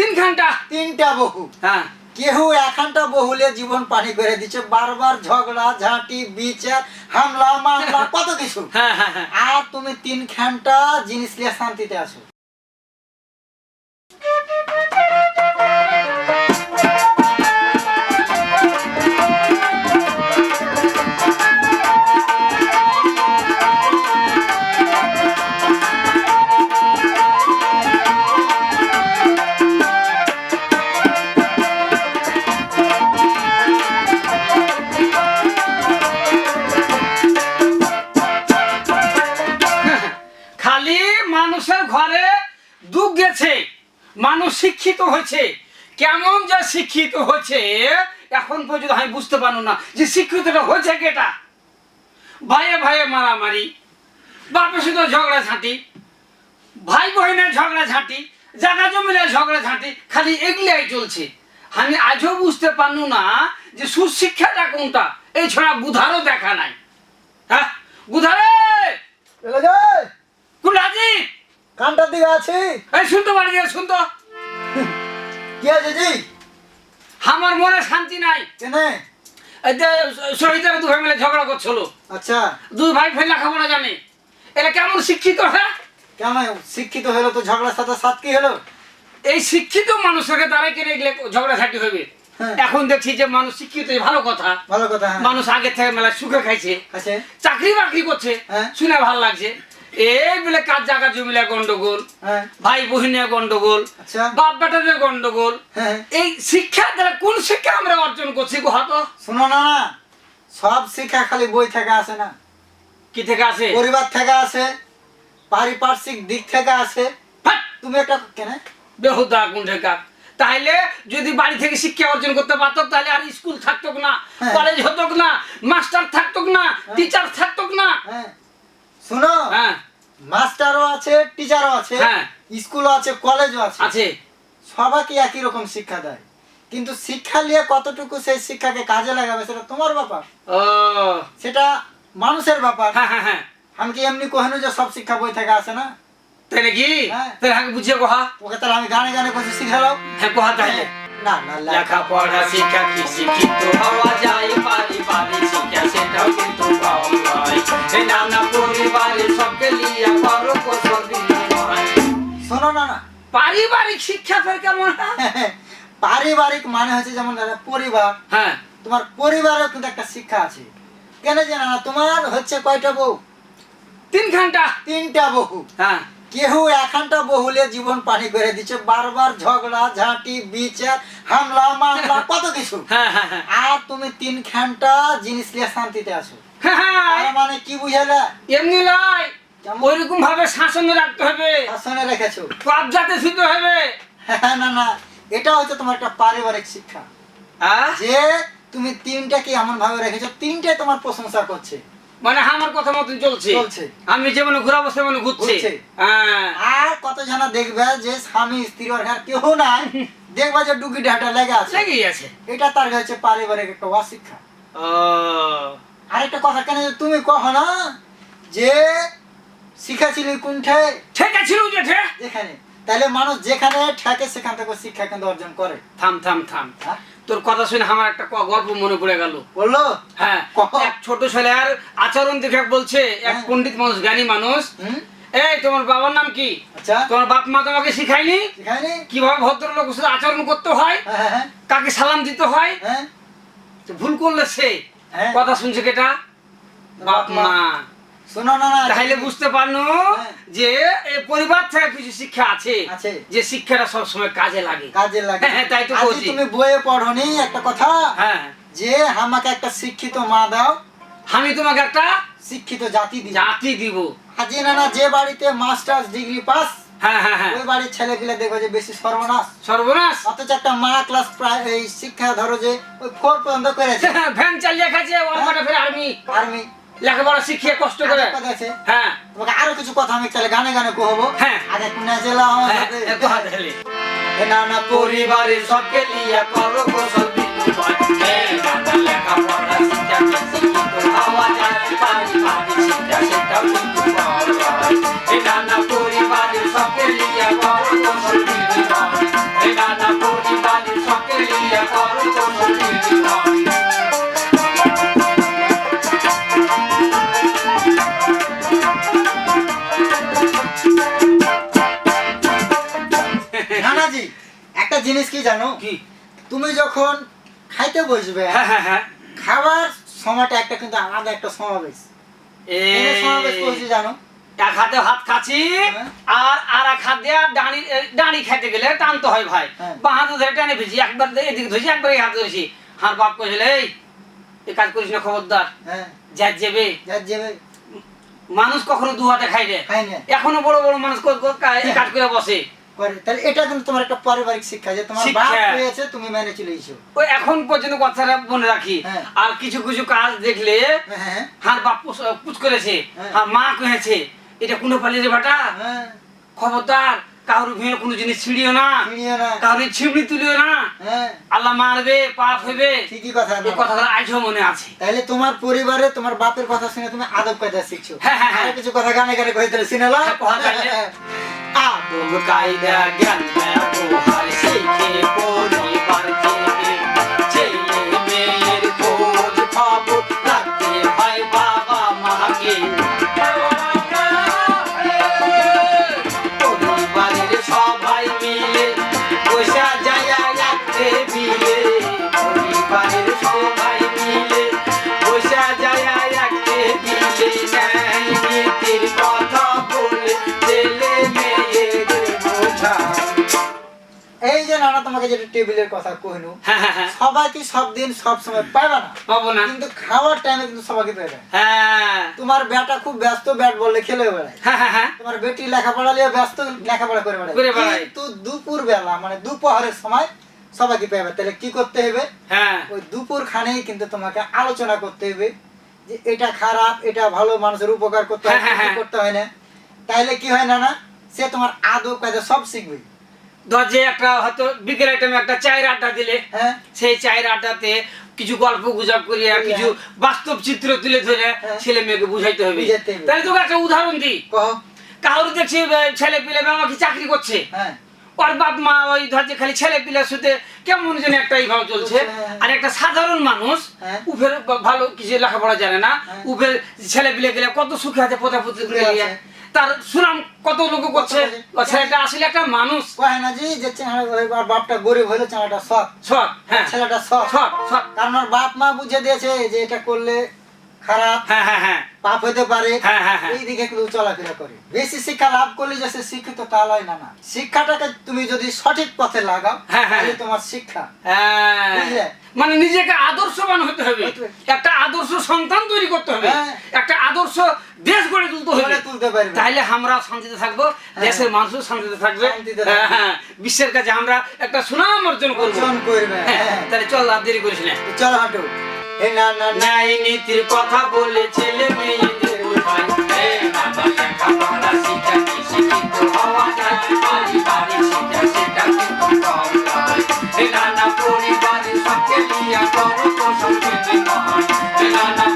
তিন ঘণ্টা তিনটা বহু। হ্যাঁ। কেউ এখানটা বহুলে জীবন পানি করে দিচ্ছে বারবার ঝগড়া ঝাঁটি বিচার হামলা মামলা কত কিছু। হ্যাঁ হ্যাঁ হ্যাঁ। আর তুমি তিন ঘণ্টা জিনিস নিয়ে শান্তিতে আছো। শিক্ষিত হয়েছে। কেমন যে শিক্ষিত হয়েছে এখন পর্যন্ত আমি বুঝতে পারব না যে শিক্ষিতটা হয়েছে কেটা। ভাইয়ে ভাইয়ে মারামারি বাপের সাথে ঝগড়া ঝাঁটি ভাই বোনের ঝগড়া ঝাঁটি জায়গা জমিলে ঝগড়া ঝাঁটি খালি এগুলাই চলছে। আমি আজও বুঝতে পারলু না যে সুশিক্ষাটা কোনটা। এই ছড়া বুধারও দেখা নাই। হ্যাঁ বুধারে কুলাজি কানটার দিকে আছি। এই শুনতে পারি শুনতো। কি আমার মনে শান্তি নাই। কেনে? এই শহীদের দু ভাই মিলে ঝগড়া করছিল। আচ্ছা। দুই ভাই ফের লেখাপড়া জানে। এরা কেমন শিক্ষিত হ্যাঁ? কেন শিক্ষিত হলো তো? ঝগড়ার সাথে সাত কি হলো? এই শিক্ষিত মানুষকে তারাই কিনে গেলে ঝগড়াঝাটি হবে হ্যাঁ। এখন দেখছি যে মানুষ শিক্ষিত ভালো কথা। ভালো কথা হ্যাঁ। মানুষ আগে থেকে মেলা সুখে খাইছে। চাকরি বাকরি করছে। শুনে ভালো লাগছে। এই বলে কাজ জায়গা জমিলে গন্ডগোল হ্যাঁ। ভাই গন্ডগোল আচ্ছা। বাপ বেটাদের গন্ডগোল হ্যাঁ। এই শিক্ষা দ্বারা কোন শিক্ষা আমরা অর্জন করছি গো হাতো শোনো না না। সব শিক্ষা খালি বই থেকে আসে না। কি থেকে আসে? পরিবার থেকে আসে পারিপার্শ্বিক দিক থেকে আসে। তুমি একটা কেন? বেহুদা কোন ঠেকা তাইলে যদি বাড়ি থেকে শিক্ষা অর্জন করতে পারতো তাহলে আর স্কুল থাকতো না হ্যাঁ। কলেজ হতো না মাস্টার থাকতো না টিচার থাকতো না। হ্যাঁ। শোনো? হ্যাঁ। মাস্টারও আছে টিচারও আছে হ্যাঁ। স্কুলও আছে কলেজও আছে। আছে। সবাইকে একই রকম শিক্ষা দেয়। কিন্তু শিক্ষা নিয়ে কতটুকু সেই শিক্ষাকে কাজে লাগাবে সেটা তোমার ব্যাপার। ও। সেটা মানুষের ব্যাপার। হ্যাঁ হ্যাঁ হ্যাঁ। আমি কি এমনি কহেন যে সব শিক্ষা বই থেকে আসে না? তাই নাকি। তাহলে আগে বুঝিয়ে কোহা ওকে তাহলে আমি গানে গানে কিছু শিখালাম হ্যাঁ কোহা তাহলে। না না লেখা লেখাপড়া শিক্ষা কি শিক্ষিত হওয়া যায়? পারিবারিক শিক্ষা সেটাও কিন্তু পাওয়া যায় এই নানা পরিবারে সবকে লিয়া করো কোসল শোনো না না। পারিবারিক শিক্ষা ফের কেমন? পারিবারিক মানে হচ্ছে যেমন দাদা পরিবার। হ্যাঁ। তোমার পরিবারেও কিন্তু একটা শিক্ষা আছে। কেন জানা না তোমার হচ্ছে কয়টা বউ? তিন ঘণ্টা। তিনটা বহু হ্যাঁ। কেহ এখানটা বহুলে জীবন পানি করে দিচ্ছে বারবার ঝগড়া ঝাঁটি বিচার হামলা মামলা কত কিছু। হ্যাঁ হ্যাঁ হ্যাঁ। আর তুমি তিন ঘণ্টা জিনিস নিয়ে শান্তিতে আছো। মানে কি বুঝালে? এমনি কেমন? ওইরকম ভাবে শাসনে রাখতে হবে। শাসনে রেখেছো। কবজাতে শুতে হবে। না না। এটা হচ্ছে তোমার একটা পারিবারিক শিক্ষা? যে তুমি তিনটাকে এমন ভাবে রেখেছো তিনটাই তোমার প্রশংসা করছে। মানে আমার কথা মতন চলছে। আমি যেমন ঘুরাবো সেমন ঘুরছে। ঘুরছে। হ্যাঁ। আর কত জানা দেখবে যে স্বামী স্ত্রী ঘর কেউ নাই দেখবা যে ডুগি ডাটা লেগে আছে। লেগেই আছে। এটা তার হচ্ছে পারিবারিক একটা অশিক্ষা। ও। আরেকটা কথা কেন তুমি কহ না যে শিখাছিলি কোনঠে ঠিক আছে যেঠে যেখানে। তাহলে মানুষ যেখানে ঠেকে সেখান থেকে শিক্ষা কিন্তু অর্জন করে। থাম থাম থাম। হ্যাঁ? তোর কথা শুনে আমার একটা গল্প মনে পড়ে গেল। বলল? হ্যাঁ এক ছোট ছেলে আর আচরণ দেখে বলছে এক হ্যাঁ। পণ্ডিত মানুষ জ্ঞানী মানুষ। এই তোমার বাবার নাম কি? আচ্ছা। তোমার বাপ মা তোমাকে শিখায়নি? কীভাবে ভদ্রলোকের সাথে আচরণ করতে হয়? হ্যাঁ হ্যাঁ কাকে সালাম দিতে হয়? ভুল করলে সে। কথা শুনছে কেটা? বাপ মা। তাহলে বুঝতে পারল হ্যাঁ। যে পরিবার থেকে কিছু শিক্ষা আছে। যে শিক্ষাটা সব সময় কাজে লাগে। কাজে লাগে। হ্যাঁ, তাই তো বলছি। তুমি বইয়ে পড়নি একটা কথা। হ্যাঁ। যে আমাকে একটা শিক্ষিত মা দাও। আমি তোমাকে একটা শিক্ষিত জাতি দিও জাতি দিব। আজি না যে বাড়িতে মাস্টার্স ডিগ্রি পাস হ্যাঁ হ্যাঁ হ্যাঁ। ওই বাড়ির ছেলে দেখবে যে বেশি সর্বনাশ। সর্বনাশ? অথচ একটা মা ক্লাস প্রায় এই শিক্ষা ধরো যে ওই ফোর পর্যন্ত করেছে। ভ্যান চালিয়ে খাচ্ছে আর্মি আর্মি লেখাপড়া শিখিয়ে কষ্ট করে। হ্যাঁ। তোমাকে আরও কিছু কথা আমি তাহলে গানে গানে কহবো। হ্যাঁ। কোনা জেলা হ্যাঁ, না না পরিবারের সবকে লিয়া করো কৌশল লেখাপড়া শিক্ষা শিক্ষা কিন্তু সবকে লিয়া করো বিনিময়। কি? তুমি যখন খাইতে বসবে হ্যাঁ হ্যাঁ হ্যাঁ। খাবার সময়টা একটা কিন্তু আলাদা একটা সমাবেশ। এখানে সমাবেশ করছি জানো? এক হাতে ভাত খাচ্ছি। আর আর এক হাত দিয়ে এ, ডাঁড়ি খেতে গেলে টানতে হয় ভাই। বা হাতে ধরে টানে ফেলছি একবার এদিকে ধরেছি একবার এই হাত ধরেছি। হার বাপ কইছিল এই কাজ করিস না খবরদার। যা যাবে মানুষ কখনো দু হাতে খাই রে এখনও বড় বড় মানুষ কাজ করে বসে। তাহলে এটা কিন্তু তোমার একটা পারিবারিক শিক্ষা যে তোমার বাপ হয়েছে তুমি মেনে চলেছো ওই এখন পর্যন্ত কথাটা মনে রাখি। হ্যাঁ। আর কিছু কিছু কাজ দেখলে হ্যাঁ হার বাপ পুচ করেছে। হ্যাঁ। মা এটা কোনো পালিয়ে বাটা? খবরদার কারোর ভেঙে কোনো জিনিস ছিড়িও না। কারোর ছিমড়ি তুলিও না। আল্লাহ মারবে পাপ হবে ঠিকই কথা এই কথাটা আজও মনে আছে। তাহলে তোমার পরিবারে তোমার বাপের কথা শুনে তুমি আদব কায়দা শিখছো। হ্যাঁ, হ্যাঁ, হ্যাঁ। কিছু কথা গানে গানে কইতে শুনেলা আদব কায়দা জ্ঞান ব্যবহার শিখে পরিবার থেকে ছেলে মেয়ের খোঁজ খবর রাখতে হয় বাবা মাকে তোমাকে যেটা টেবিলের কথা কইনু হ্যাঁ হ্যাঁ হ্যাঁ। সবাই কি সব দিন সব সময় পাইবা না? পাবো না। কিন্তু খাওয়ার টাইমে কিন্তু সবাইকে পাইবে হ্যাঁ। তোমার বেটা খুব ব্যস্ত ব্যাট বললে খেলে বেড়ায়। হ্যাঁ হ্যাঁ তোমার বেটি লেখাপড়া নিয়ে ব্যস্ত লেখাপড়া করে বেড়ায়। কিন্তু দুপুর বেলা মানে দুপুরের সময় সবাইকে পাইবে। তাহলে কি করতে হবে? হ্যাঁ। ওই দুপুর খানেই কিন্তু তোমাকে আলোচনা করতে হবে যে এটা খারাপ এটা ভালো মানুষের উপকার করতে হ্যাঁ। করতে হয় না। তাইলে কি হয় না না? সে তোমার আদব কাজে সব শিখবে। ধর যে একটা হয়তো বিকেলের টাইমে একটা চায়ের আড্ডা দিলে হ্যাঁ সেই চায়ের আড্ডাতে কিছু গল্প গুজব করিয়া। কিছু বাস্তব চিত্র তুলে ধরে হ্যাঁ। ছেলে মেয়েকে বুঝাইতে হবে তাহলে তোকে একটা উদাহরণ দিই কারোর দেখছি ছেলে পিলে আমাকে চাকরি করছে হ্যাঁ ওর বাপ মা ওই ধর যে খালি ছেলে পিলে শুতে কেমন যেন একটা এইভাবে চলছে। আর একটা সাধারণ মানুষ। উফের ভালো কিছু লেখাপড়া জানে না। উফের ছেলে পিলে গেলে কত সুখে আছে নিয়ে। আছে। তার সুনাম কত লোক করছে? ছেলেটা আসলে একটা মানুষ। কয় না জি যে চেহারা বাপটা গরিব হইলে চেহারাটা সৎ। সৎ হ্যাঁ। ছেলেটা সৎ। সৎ সৎ। কারণ ওর বাপ মা বুঝে দিয়েছে যে এটা করলে খারাপ হ্যাঁ হ্যাঁ হ্যাঁ পাপ হতে পারে। এই দিকে চলাফেরা করে বেশি শিক্ষা লাভ করলে যে সে শিক্ষিত তা না না শিক্ষাটাকে তুমি যদি সঠিক পথে লাগাও। তাহলে তোমার শিক্ষা। বুঝলে? মানে নিজেকে আদর্শবান হতে হবে একটা আদর্শ সন্তান তৈরি করতে হবে। একটা আদর্শ দেশ গড়ে তুলতে হবে তুলতে পারবে। তাহলে আমরা শান্তিতে থাকব দেশের মানুষও শান্তিতে থাকবে। বিশ্বের কাছে আমরা একটা সুনাম অর্জন করব অর্জন করবে। তাহলে চল আর দেরি করিস না চলো হাঁটো না নীতির কথা বলে ছেলে মেয়েদের বোঝায়। লেখাপড়া শিক্ষা কি শিক্ষিত হওয়া নানা পরিবারের সঙ্গে তো নানা